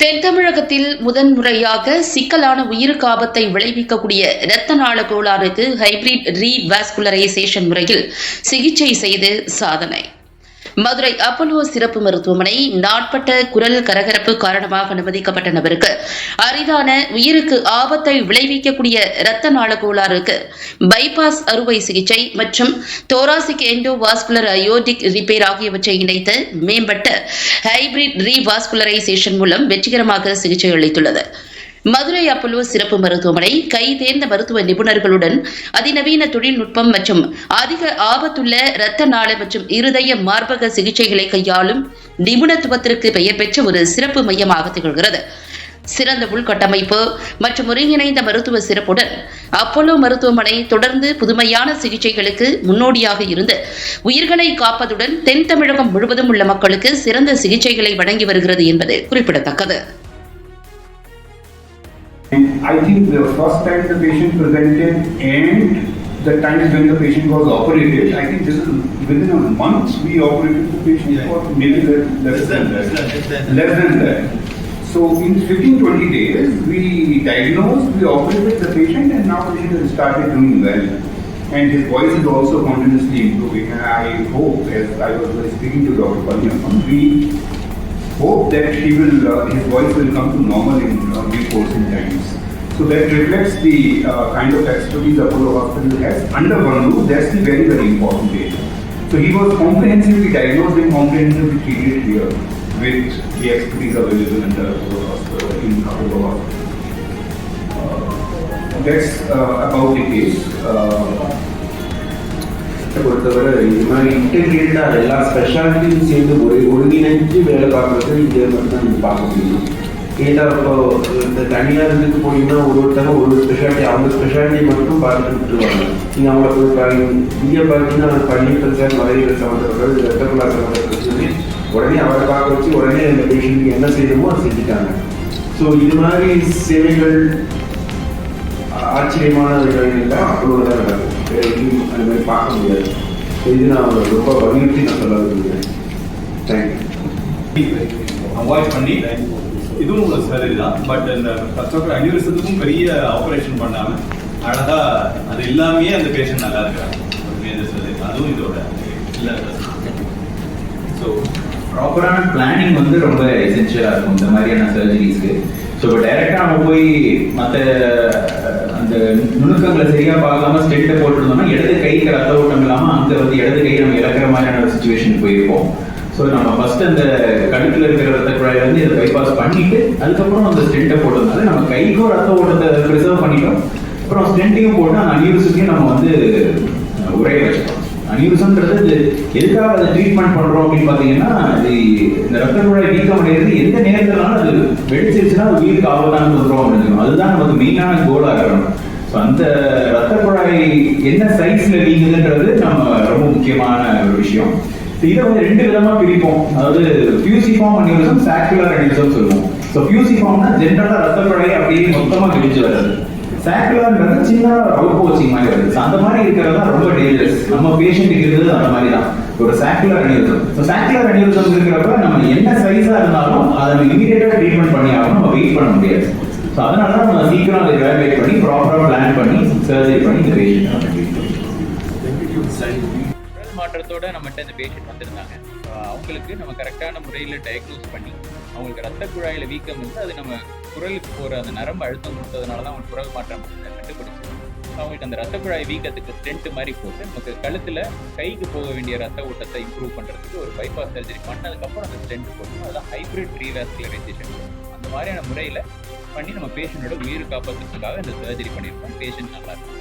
தென் தமிழகத்தில் முதன்முறையாக சிக்கலான உயிருக்கு ஆபத்தை விளைவிக்கக்கூடிய இரத்த நாள கோளாறுக்கு ஹைபிரிட் ரீவாஸ்குலரைசேஷன் முறையில் சிகிச்சை செய்து சாதனை. மதுரை அப்பல்லோ சிறப்பு மருத்துவமனை நாட்பட்ட குரல் கரகரப்பு காரணமாக அனுமதிக்கப்பட்ட நபருக்கு அரிதான உயிருக்கு ஆபத்தை விளைவிக்கக்கூடிய இரத்த நாள கோளாறுக்கு பைபாஸ் அறுவை சிகிச்சை மற்றும் thoracic endovascular aortic repair ஆகியவற்றை இணைத்து மேம்பட்ட ஹைபிரிட் ரீவாஸ்குலரைசேஷன் மூலம் வெற்றிகரமாக சிகிச்சை அளித்துள்ளது. மதுரை அப்பல்லோ சிறப்பு மருத்துவமனை கை தேர்ந்த மருத்துவ நிபுணர்களுடன் அதிநவீன தொழில்நுட்பம் மற்றும் அதிக ஆபத்துள்ள இரத்த நாள மற்றும் இருதய மார்பக சிகிச்சைகளை கையாளும் நிபுணத்துவத்திற்கு பெயர் பெற்ற ஒரு சிறப்பு மையமாக திகழ்கிறது. சிறந்த உள்கட்டமைப்பு மற்றும் ஒருங்கிணைந்த மருத்துவ சிறப்புடன் அப்போலோ மருத்துவமனை தொடர்ந்து புதுமையான சிகிச்சைகளுக்கு முன்னோடியாக இருந்து உயிர்களை காப்பதுடன் தென் தமிழகம் முழுவதும் உள்ள மக்களுக்கு சிறந்த சிகிச்சைகளை வழங்கி வருகிறது என்பது குறிப்பிடத்தக்கது. I think the first time the patient presented and the times when the patient was operated, I think this is within a month we operated the patient Yeah. or maybe less, than that. Less than- Less than that. So in 15, 20 days, we diagnosed, we operated the patient and now the patient has started doing well. And his voice is also continuously improving and I hope, as I was speaking to Dr. Palniappan, we hope that he will, uh, his voice will come to normal in uh, due course in times. So that reflects the uh, kind of expertise Apollo Hospital has under one roof. That's the very, very important data. So he was comprehensively diagnosed and comprehensively treated here with the expertise available under Apollo Hospital, in Apollo Hospital. Uh, that's uh, about the case. Uh, பொறுத்தவரை இது மாதிரி இன்டெகிரேட்டாக எல்லா ஸ்பெஷாலிட்டியும் சேர்ந்து ஒரு ஒருங்கிணைஞ்சு வேலை பார்க்குறது இங்கே மட்டும் தான் நீங்கள் பார்க்க முடியும். கேட்டால் இப்போ இந்த தனியார் இதுக்கு போனீங்கன்னா ஒரு ஒருத்தங்க ஒரு ஸ்பெஷாலிட்டி அவங்க ஸ்பெஷாலிட்டி மட்டும் பார்த்துட்டு விட்டுருவாங்க. நீங்கள் அவங்கள போய் பாருங்க. இங்கே பார்த்தீங்கன்னா பன்னீர் சார் மலையில் சம்மந்தப்பட்டது ரத்த சம்மந்தப்பட்டது சொல்லி உடனே அவரை பார்க்க வச்சு உடனே அந்த பேஷண்ட்டுக்கு என்ன செய்யணுமோ அதை செஞ்சுட்டாங்க. ஸோ இது மாதிரி சேவைகள் ஆச்சரியமான இல்லை அப்பளோட தான் நடக்கும். எங்கேயும் அது மாதிரி பார்க்க முடியாது இது நான் ரொம்ப வலியுறுத்தி நான் சொல்ல விரும்புகிறேன் தேங்க்யூ அவாய்ட் பண்ணி இதுவும் ஒரு சரி தான் பட் இந்த கஸ்டமர் வருஷத்துக்கும் பெரிய ஆப்ரேஷன் பண்ணாமல் அழகா அது இல்லாமயே அந்த பேஷண்ட் நல்லா இருக்கிறாங்க ஒரு அதுவும் இதோட இல்லை ஸோ ப்ராப்பரான பிளானிங் வந்து ரொம்ப எசென்ஷியலாக இருக்கும் இந்த மாதிரியான சர்ஜரிஸ்க்கு ஸோ இப்போ டைரெக்டாக நம்ம போய் மற்ற அந்த நுணுக்கங்களை சரியாக பார்க்காம ஸ்டெட்டை போட்டிருந்தோம்னா இடது கைக்கு ரத்த ஓட்டம் இல்லாமல் அங்கே வந்து இடது கை நம்ம இழக்கிற மாதிரியான ஒரு சுச்சுவேஷன் போயிருப்போம். ஸோ நம்ம ஃபர்ஸ்ட் அந்த கழுத்துல இருக்கிற ரத்த குழாயில வந்து இதை பைபாஸ் பண்ணிட்டு அதுக்கப்புறம் அந்த ஸ்டென்ட்டை போட்டதுனால நம்ம கைக்கும் ரத்த ஓட்டத்தை ப்ரிசர்வ் பண்ணிட்டோம். அப்புறம் ஸ்டென்ட்டையும் போட்டு அந்த அன்யூஸுக்கையும் நம்ம வந்து உரைய வச்சிட்டோம். அனியூசன்றது இது எதுக்காக அதை ட்ரீட்மெண்ட் பண்ணுறோம் அப்படின்னு பார்த்தீங்கன்னா இது இந்த ரத்த குழாய் வீக்கம் அடைகிறது எந்த நேரத்திலாலும் அது வெடிச்சிருச்சுன்னா அது உயிருக்கு ஆபத்தான சொல்கிறோம் அப்படின்னு அதுதான் நமக்கு மெயினான கோலாக இருக்கணும். ஸோ அந்த ரத்த குழாய் என்ன சைஸ்ல வீங்குதுன்றது நம்ம ரொம்ப முக்கியமான ஒரு விஷயம். இதை வந்து ரெண்டு விதமா பிரிப்போம். அதாவது பியூசிஃபார்ம் அனியூரிசம் சாக்குலர் அனியூரிசம் சொல்லுவோம். ஸோ பியூசிஃபார்ம்னா ஜென்ரலாக ரத்த குழாய் அப்படியே மொத்தமாக பிரிச்சு வர்றது. சாக்குலர்ன்றது சின்ன அவுட் கோச்சிங் மாதிரி வருது அந்த மாதிரி இருக்கிறது தான் ரொம்ப டேஞ்சரஸ் நம்ம பேஷண்ட்டுக்கு இருக்கிறது அந்த மாதிரி தான். ஒரு saccular aneurysm so saccular aneurysm இருக்கிறப்ப நம்ம என்ன சைஸா இருந்தாலும் அதை நம்ம இமீடியட்டா ட்ரீட்மெண்ட் பண்ணி ஆகணும். நம்ம வெயிட் பண்ண முடியாது. ஸோ அதனால நம்ம சீக்கிரம் அதை எவாலுவேட் பண்ணி ப்ராப்பராக பிளான் பண்ணி சர்ஜரி பண்ணி இந்த பேஷண்ட் மாற்றத்தோட நம்மகிட்ட இந்த பேஷண்ட் வந்திருந்தாங்க. அவங்களுக்கு நம்ம கரெக்டான முறையில் டயக்னோஸ் பண்ணி அவங்களுக்கு ரத்த குழாயில வீக்கம் வந்து அது நம்ம குரலுக்கு போகிற அந்த நரம்பு அழுத்தம் கொடுத்ததுனால தான் அவங்களுக்கு குரல் மாற்றம் கண்டுபிடிச்சோம் அவங்களுக்கு அந்த ரத்த குழாய் வீக்கத்துக்கு ஸ்டென்ட் மாதிரி போட்டு நமக்கு கழுத்தில் கைக்கு போக வேண்டிய ரத்த ஓட்டத்தை இம்ப்ரூவ் பண்ணுறதுக்கு ஒரு பைபாஸ் சர்ஜரி பண்ணதுக்கப்புறம் அந்த ஸ்டென்ட் போட்டு அதான் ஹைப்ரிட் ரீவேஸ்குலரைசேஷன் அந்த மாதிரியான முறையில் பண்ணி நம்ம பேஷண்ட்டோட உயிர் காப்பாற்றுறதுக்காக இந்த சர்ஜரி பண்ணியிருக்கோம். பேஷண்ட் நல்லா இருக்கும்